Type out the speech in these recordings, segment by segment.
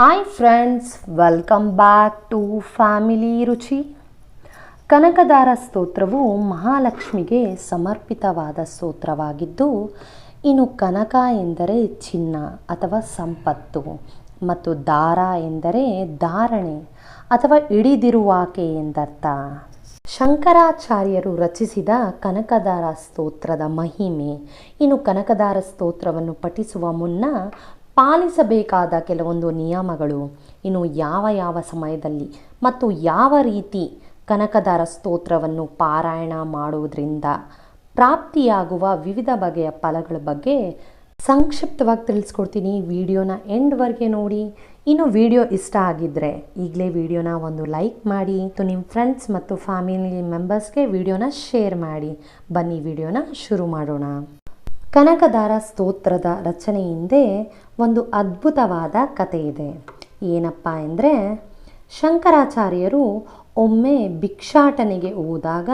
Hi friends welcome back to family Ruchi Kanakadhara ಸ್ತೋತ್ರವು ಮಹಾಲಕ್ಷ್ಮಿಗೆ ಸಮರ್ಪಿತವಾದ ಸ್ತೋತ್ರವಾಗಿದ್ದು, ಇನ್ನು ಕನಕ ಎಂದರೆ ಚಿನ್ನ ಅಥವಾ ಸಂಪತ್ತು, ಮತ್ತು ದಾರ ಎಂದರೆ ಧಾರಣೆ ಅಥವಾ ಹಿಡಿದಿರುವಾಕೆ ಎಂದರ್ಥ. ಶಂಕರಾಚಾರ್ಯರು ರಚಿಸಿದ ಕನಕದಾರ ಸ್ತೋತ್ರದ ಮಹಿಮೆ. ಇನ್ನು ಕನಕದಾರ ಸ್ತೋತ್ರವನ್ನು ಪಠಿಸುವ ಮುನ್ನ ಪಾಲಿಸಬೇಕಾದ ಕೆಲವೊಂದು ನಿಯಮಗಳು ಇನ್ನು ಯಾವ ಯಾವ ಸಮಯದಲ್ಲಿ ಮತ್ತು ಯಾವ ರೀತಿ ಕನಕದಾರ ಸ್ತೋತ್ರವನ್ನು ಪಾರಾಯಣ ಮಾಡುವುದರಿಂದ ಪ್ರಾಪ್ತಿಯಾಗುವ ವಿವಿಧ ಬಗೆಯ ಫಲಗಳ ಬಗ್ಗೆ ಸಂಕ್ಷಿಪ್ತವಾಗಿ ತಿಳಿಸ್ಕೊಡ್ತೀನಿ. ವಿಡಿಯೋನ ಎಂಡ್ವರೆಗೆ ನೋಡಿ. ಇನ್ನು ವಿಡಿಯೋ ಇಷ್ಟ ಆಗಿದ್ದರೆ ಈಗಲೇ ವಿಡಿಯೋನ ಒಂದು ಲೈಕ್ ಮಾಡಿ. ಮತ್ತು ನಿಮ್ಮ ಫ್ರೆಂಡ್ಸ್ ಮತ್ತು ಫ್ಯಾಮಿಲಿ ಮೆಂಬರ್ಸ್ಗೆ ವಿಡಿಯೋನ ಶೇರ್ ಮಾಡಿ. ಬನ್ನಿ ವಿಡಿಯೋನ ಶುರು ಮಾಡೋಣ. ಕನಕದಾರ ಸ್ತೋತ್ರದ ರಚನೆ ಹಿಂದೆ ಒಂದು ಅದ್ಭುತವಾದ ಕಥೆ ಇದೆ. ಏನಪ್ಪ ಅಂದರೆ ಶಂಕರಾಚಾರ್ಯರು ಒಮ್ಮೆ ಭಿಕ್ಷಾಟನೆಗೆ ಹೋದಾಗ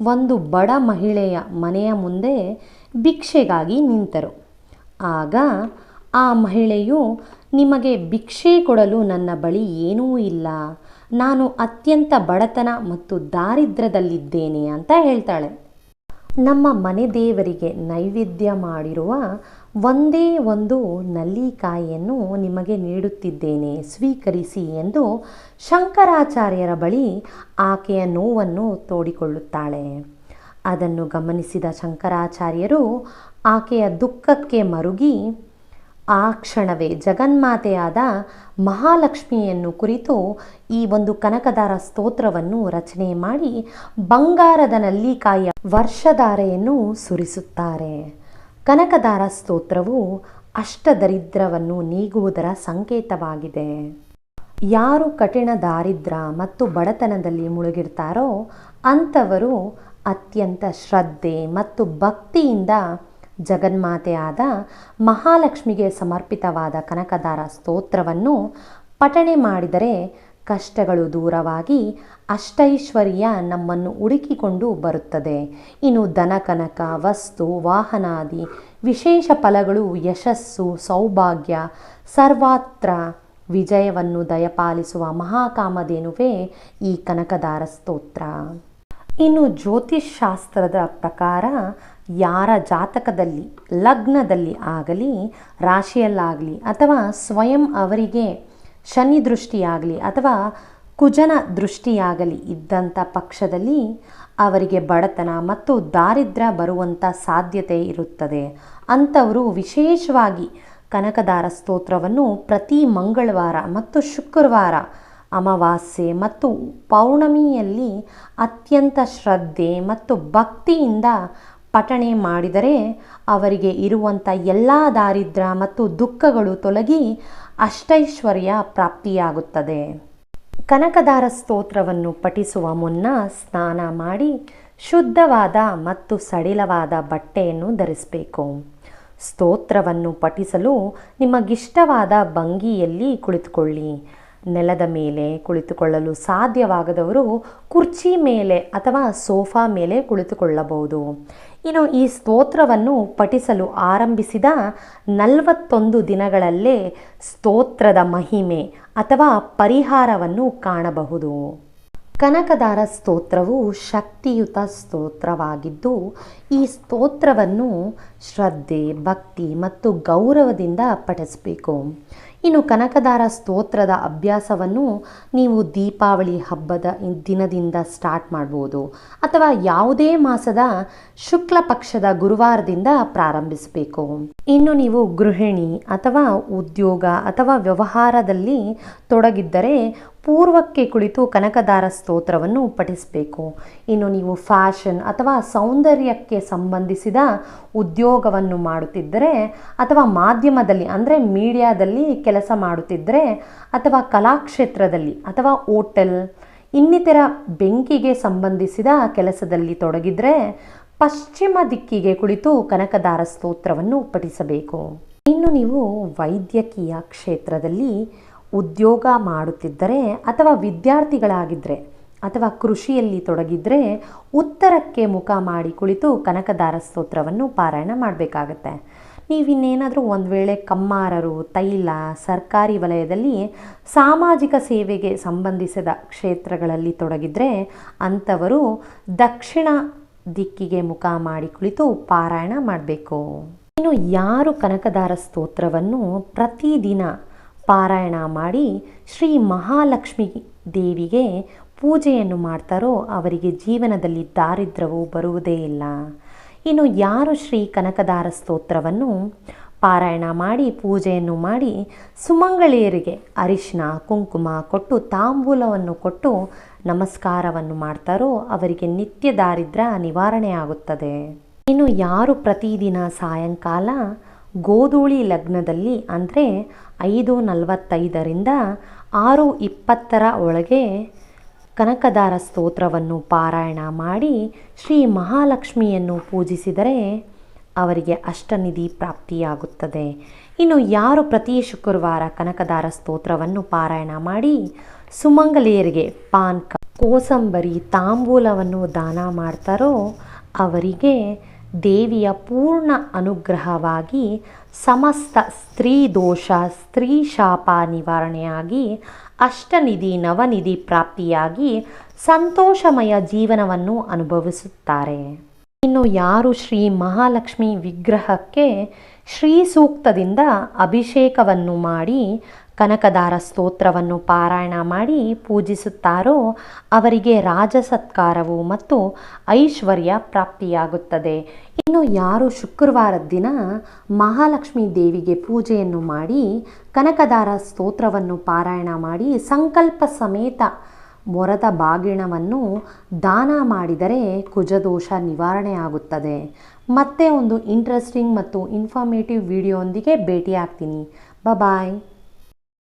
ಒಂದು ಬಡ ಮಹಿಳೆಯ ಮನೆಯ ಮುಂದೆ ಭಿಕ್ಷೆಗಾಗಿ ನಿಂತರು. ಆಗ ಆ ಮಹಿಳೆಯು, ನಿಮಗೆ ಭಿಕ್ಷೆ ಕೊಡಲು ನನ್ನ ಬಳಿ ಏನೂ ಇಲ್ಲ. ನಾನು ಅತ್ಯಂತ ಬಡತನ ಮತ್ತು ದಾರಿದ್ರ್ಯದಲ್ಲಿದ್ದೇನೆ ಅಂತ ಹೇಳ್ತಾಳೆ. ನಮ್ಮ ಮನೆ ದೇವರಿಗೆ ನೈವೇದ್ಯ ಮಾಡಿರುವ ಒಂದೇ ಒಂದು ನಲ್ಲಿಕಾಯಿಯನ್ನು ನಿಮಗೆ ನೀಡುತ್ತಿದ್ದೇನೆ, ಸ್ವೀಕರಿಸಿ ಎಂದು ಶಂಕರಾಚಾರ್ಯರ ಬಳಿ ಆಕೆಯ ನೋವನ್ನು ತೋಡಿಕೊಳ್ಳುತ್ತಾಳೆ. ಅದನ್ನು ಗಮನಿಸಿದ ಶಂಕರಾಚಾರ್ಯರು ಆಕೆಯ ದುಃಖಕ್ಕೆ ಮರುಗಿ ಆ ಕ್ಷಣವೇ ಜಗನ್ಮಾತೆಯಾದ ಮಹಾಲಕ್ಷ್ಮಿಯನ್ನು ಕುರಿತು ಈ ಒಂದು ಕನಕದಾರ ಸ್ತೋತ್ರವನ್ನು ರಚನೆ ಮಾಡಿ ಬಂಗಾರದ ನಲ್ಲಿಕಾಯಿಯ ವರ್ಷಧಾರೆಯನ್ನು ಸುರಿಸುತ್ತಾರೆ. ಕನಕದಾರ ಸ್ತೋತ್ರವು ಅಷ್ಟದರಿದ್ರವನ್ನು ನೀಗುವುದರ ಸಂಕೇತವಾಗಿದೆ. ಯಾರು ಕಠಿಣ ದಾರಿದ್ರ ಮತ್ತು ಬಡತನದಲ್ಲಿ ಮುಳುಗಿರ್ತಾರೋ ಅಂಥವರು ಅತ್ಯಂತ ಶ್ರದ್ಧೆ ಮತ್ತು ಭಕ್ತಿಯಿಂದ ಜಗನ್ಮಾತೆಯಾದ ಮಹಾಲಕ್ಷ್ಮಿಗೆ ಸಮರ್ಪಿತವಾದ ಕನಕದಾರ ಸ್ತೋತ್ರವನ್ನು ಪಠಣೆ ಮಾಡಿದರೆ ಕಷ್ಟಗಳು ದೂರವಾಗಿ ಅಷ್ಟೈಶ್ವರ್ಯ ನಮ್ಮನ್ನು ಹುಡುಕಿಕೊಂಡು ಬರುತ್ತದೆ. ಇನ್ನು ದನ, ಕನಕ, ವಸ್ತು, ವಾಹನಾದಿ ವಿಶೇಷ ಫಲಗಳು ಯಶಸ್ಸು, ಸೌಭಾಗ್ಯ, ಸರ್ವಾತ್ರ ವಿಜಯವನ್ನು ದಯಪಾಲಿಸುವ ಮಹಾಕಾಮಧೇನುವೇ ಈ ಕನಕದಾರ ಸ್ತೋತ್ರ. ಇನ್ನು ಜ್ಯೋತಿಷ್ ಶಾಸ್ತ್ರದ ಪ್ರಕಾರ ಯಾರ ಜಾತಕದಲ್ಲಿ, ಲಗ್ನದಲ್ಲಿ ಆಗಲಿ, ರಾಶಿಯಲ್ಲಾಗಲಿ ಅಥವಾ ಸ್ವಯಂ ಅವರಿಗೆ ಶನಿ ದೃಷ್ಟಿಯಾಗಲಿ ಅಥವಾ ಕುಜನ ದೃಷ್ಟಿಯಾಗಲಿ ಇದ್ದಂಥ ಪಕ್ಷದಲ್ಲಿ ಅವರಿಗೆ ಬಡತನ ಮತ್ತು ದಾರಿದ್ರ್ಯ ಬರುವಂಥ ಸಾಧ್ಯತೆ ಇರುತ್ತದೆ. ಅಂಥವರು ವಿಶೇಷವಾಗಿ ಕನಕದಾರ ಸ್ತೋತ್ರವನ್ನು ಪ್ರತಿ ಮಂಗಳವಾರ ಮತ್ತು ಶುಕ್ರವಾರ ಅಮಾವಾಸ್ಯೆ ಮತ್ತು ಪೌರ್ಣಮಿಯಲ್ಲಿ ಅತ್ಯಂತ ಶ್ರದ್ಧೆ ಮತ್ತು ಭಕ್ತಿಯಿಂದ ಪಠಣೆ ಮಾಡಿದರೆ ಅವರಿಗೆ ಇರುವಂಥ ಎಲ್ಲ ದಾರಿದ್ರ್ಯ ಮತ್ತು ದುಃಖಗಳು ತೊಲಗಿ ಅಷ್ಟೈಶ್ವರ್ಯ ಪ್ರಾಪ್ತಿಯಾಗುತ್ತದೆ. ಕನಕದಾರ ಸ್ತೋತ್ರವನ್ನು ಪಠಿಸುವ ಮುನ್ನ ಸ್ನಾನ ಮಾಡಿ ಶುದ್ಧವಾದ ಮತ್ತು ಸಡಿಲವಾದ ಬಟ್ಟೆಯನ್ನು ಧರಿಸಬೇಕು. ಸ್ತೋತ್ರವನ್ನು ಪಠಿಸಲು ನಿಮಗಿಷ್ಟವಾದ ಭಂಗಿಯಲ್ಲಿ ಕುಳಿತುಕೊಳ್ಳಿ. ನೆಲದ ಮೇಲೆ ಕುಳಿತುಕೊಳ್ಳಲು ಸಾಧ್ಯವಾಗದವರು ಕುರ್ಚಿ ಮೇಲೆ ಅಥವಾ ಸೋಫಾ ಮೇಲೆ ಕುಳಿತುಕೊಳ್ಳಬಹುದು. ಇನ್ನು ಈ ಸ್ತೋತ್ರವನ್ನು ಪಠಿಸಲು ಆರಂಭಿಸಿದ ನಲವತ್ತೊಂದು ದಿನಗಳಲ್ಲೇ ಸ್ತೋತ್ರದ ಮಹಿಮೆ ಅಥವಾ ಪರಿಹಾರವನ್ನು ಕಾಣಬಹುದು. ಕನಕದಾರ ಸ್ತೋತ್ರವು ಶಕ್ತಿಯುತ ಸ್ತೋತ್ರವಾಗಿದ್ದು, ಈ ಸ್ತೋತ್ರವನ್ನು ಶ್ರದ್ಧೆ, ಭಕ್ತಿ ಮತ್ತು ಗೌರವದಿಂದ ಪಠಿಸಬೇಕು. ಇನ್ನು ಕನಕದಾರ ಸ್ತೋತ್ರದ ಅಭ್ಯಾಸವನ್ನು ನೀವು ದೀಪಾವಳಿ ಹಬ್ಬದ ದಿನದಿಂದ ಸ್ಟಾರ್ಟ್ ಮಾಡ್ಬೋದು ಅಥವಾ ಯಾವುದೇ ಮಾಸದ ಶುಕ್ಲ ಪಕ್ಷದ ಗುರುವಾರದಿಂದ ಪ್ರಾರಂಭಿಸಬೇಕು. ಇನ್ನು ನೀವು ಗೃಹಿಣಿ ಅಥವಾ ಉದ್ಯೋಗ ಅಥವಾ ವ್ಯವಹಾರದಲ್ಲಿ ತೊಡಗಿದ್ದರೆ ಪೂರ್ವಕ್ಕೆ ಕುಳಿತು ಕನಕದಾರ ಸ್ತೋತ್ರವನ್ನು ಪಠಿಸಬೇಕು. ಇನ್ನು ನೀವು ಫ್ಯಾಷನ್ ಅಥವಾ ಸೌಂದರ್ಯಕ್ಕೆ ಸಂಬಂಧಿಸಿದ ಉದ್ಯೋಗವನ್ನು ಮಾಡುತ್ತಿದ್ದರೆ ಅಥವಾ ಮಾಧ್ಯಮದಲ್ಲಿ, ಅಂದರೆ ಮೀಡಿಯಾದಲ್ಲಿ ಕೆಲಸ ಮಾಡುತ್ತಿದ್ದರೆ ಅಥವಾ ಕಲಾಕ್ಷೇತ್ರದಲ್ಲಿ ಅಥವಾ ಓಟೆಲ್ ಇನ್ನಿತರ ಬೆಂಕಿಗೆ ಸಂಬಂಧಿಸಿದ ಕೆಲಸದಲ್ಲಿ ತೊಡಗಿದರೆ ಪಶ್ಚಿಮ ದಿಕ್ಕಿಗೆ ಕುಳಿತು ಕನಕದಾರ ಸ್ತೋತ್ರವನ್ನು ಪಠಿಸಬೇಕು. ಇನ್ನು ನೀವು ವೈದ್ಯಕೀಯ ಕ್ಷೇತ್ರದಲ್ಲಿ ಉದ್ಯೋಗ ಮಾಡುತ್ತಿದ್ದರೆ ಅಥವಾ ವಿದ್ಯಾರ್ಥಿಗಳಾಗಿದ್ದರೆ ಅಥವಾ ಕೃಷಿಯಲ್ಲಿ ತೊಡಗಿದ್ರೆ ಉತ್ತರಕ್ಕೆ ಮುಖ ಮಾಡಿ ಕುಳಿತು ಕನಕದಾರ ಸ್ತೋತ್ರವನ್ನು ಪಾರಾಯಣ ಮಾಡಬೇಕಾಗತ್ತೆ. ನೀವಿನ್ನೇನಾದರೂ ಒಂದು ವೇಳೆ ಕಮ್ಮಾರರು, ತೈಲ, ಸರ್ಕಾರಿ ವಲಯದಲ್ಲಿ ಸಾಮಾಜಿಕ ಸೇವೆಗೆ ಸಂಬಂಧಿಸಿದ ಕ್ಷೇತ್ರಗಳಲ್ಲಿ ತೊಡಗಿದ್ರೆ ಅಂಥವರು ದಕ್ಷಿಣ ದಿಕ್ಕಿಗೆ ಮುಖ ಮಾಡಿ ಕುಳಿತು ಪಾರಾಯಣ ಮಾಡಬೇಕು. ಇನ್ನು ಯಾರು ಕನಕದಾರ ಸ್ತೋತ್ರವನ್ನು ಪ್ರತಿದಿನ ಪಾರಾಯಣ ಮಾಡಿ ಶ್ರೀ ಮಹಾಲಕ್ಷ್ಮಿ ದೇವಿಗೆ ಪೂಜೆಯನ್ನು ಮಾಡ್ತಾರೋ ಅವರಿಗೆ ಜೀವನದಲ್ಲಿ ದಾರಿದ್ರ್ಯವು ಬರುವುದೇ ಇಲ್ಲ. ಇನ್ನು ಯಾರು ಶ್ರೀ ಕನಕದಾರ ಸ್ತೋತ್ರವನ್ನು ಪಾರಾಯಣ ಮಾಡಿ, ಪೂಜೆಯನ್ನು ಮಾಡಿ ಸುಮಂಗಳಿಯರಿಗೆ ಅರಿಶಿನ, ಕುಂಕುಮ ಕೊಟ್ಟು, ತಾಂಬೂಲವನ್ನು ಕೊಟ್ಟು ನಮಸ್ಕಾರವನ್ನು ಮಾಡ್ತಾರೋ ಅವರಿಗೆ ನಿತ್ಯ ದಾರಿದ್ರ್ಯ ನಿವಾರಣೆ ಆಗುತ್ತದೆ. ಇನ್ನು ಯಾರು ಪ್ರತಿದಿನ ಸಾಯಂಕಾಲ ಗೋಧೂಳಿ ಲಗ್ನದಲ್ಲಿ ಅಂದರೆ ಐದು ನಲವತ್ತೈದರಿಂದ ಆರು ಇಪ್ಪತ್ತರ ಒಳಗೆ ಕನಕದಾರ ಸ್ತೋತ್ರವನ್ನು ಪಾರಾಯಣ ಮಾಡಿ ಶ್ರೀ ಮಹಾಲಕ್ಷ್ಮಿಯನ್ನು ಪೂಜಿಸಿದರೆ ಅವರಿಗೆ ಅಷ್ಟನಿಧಿ ಪ್ರಾಪ್ತಿಯಾಗುತ್ತದೆ. ಇನ್ನು ಯಾರು ಪ್ರತಿ ಶುಕ್ರವಾರ ಕನಕದಾರ ಸ್ತೋತ್ರವನ್ನು ಪಾರಾಯಣ ಮಾಡಿ ಸುಮಂಗಲಿಯರಿಗೆ ಪಾನ್ಕ ಕೋಸಂಬರಿ ತಾಂಬೂಲವನ್ನು ದಾನ ಮಾಡ್ತಾರೋ ಅವರಿಗೆ ದೇವಿಯ ಪೂರ್ಣ ಅನುಗ್ರಹವಾಗಿ ಸಮಸ್ತ ಸ್ತ್ರೀ ದೋಷ ಸ್ತ್ರೀ ಶಾಪ ನಿವಾರಣೆಯಾಗಿ ಅಷ್ಟನಿಧಿ ನವನಿಧಿ ಪ್ರಾಪ್ತಿಯಾಗಿ ಸಂತೋಷಮಯ ಜೀವನವನ್ನು ಅನುಭವಿಸುತ್ತಾರೆ. ಇನ್ನು ಯಾರು ಶ್ರೀ ಮಹಾಲಕ್ಷ್ಮಿ ವಿಗ್ರಹಕ್ಕೆ ಶ್ರೀ ಸೂಕ್ತದಿಂದ ಅಭಿಷೇಕವನ್ನು ಮಾಡಿ ಕನಕದಾರ ಸ್ತೋತ್ರವನ್ನು ಪಾರಾಯಣ ಮಾಡಿ ಪೂಜಿಸುತ್ತಾರೋ ಅವರಿಗೆ ರಾಜ ಸತ್ಕಾರವು ಮತ್ತು ಐಶ್ವರ್ಯ ಪ್ರಾಪ್ತಿಯಾಗುತ್ತದೆ. ಇನ್ನು ಯಾರು ಶುಕ್ರವಾರದ ದಿನ ಮಹಾಲಕ್ಷ್ಮಿ ದೇವಿಗೆ ಪೂಜೆಯನ್ನು ಮಾಡಿ ಕನಕದಾರ ಸ್ತೋತ್ರವನ್ನು ಪಾರಾಯಣ ಮಾಡಿ ಸಂಕಲ್ಪ ಸಮೇತ ಮೊರದ ಬಾಗಿಣವನ್ನು ದಾನ ಮಾಡಿದರೆ ಕುಜದೋಷ ನಿವಾರಣೆ ಆಗುತ್ತದೆ ಮತ್ತೆ ಒಂದು ಇಂಟ್ರೆಸ್ಟಿಂಗ್ ಮತ್ತು ಇನ್ಫಾರ್ಮೇಟಿವ್ ವಿಡಿಯೋಂದಿಗೆ ಭೇಟಿ ಆಗ್ತೀನಿ ಬಾಯ್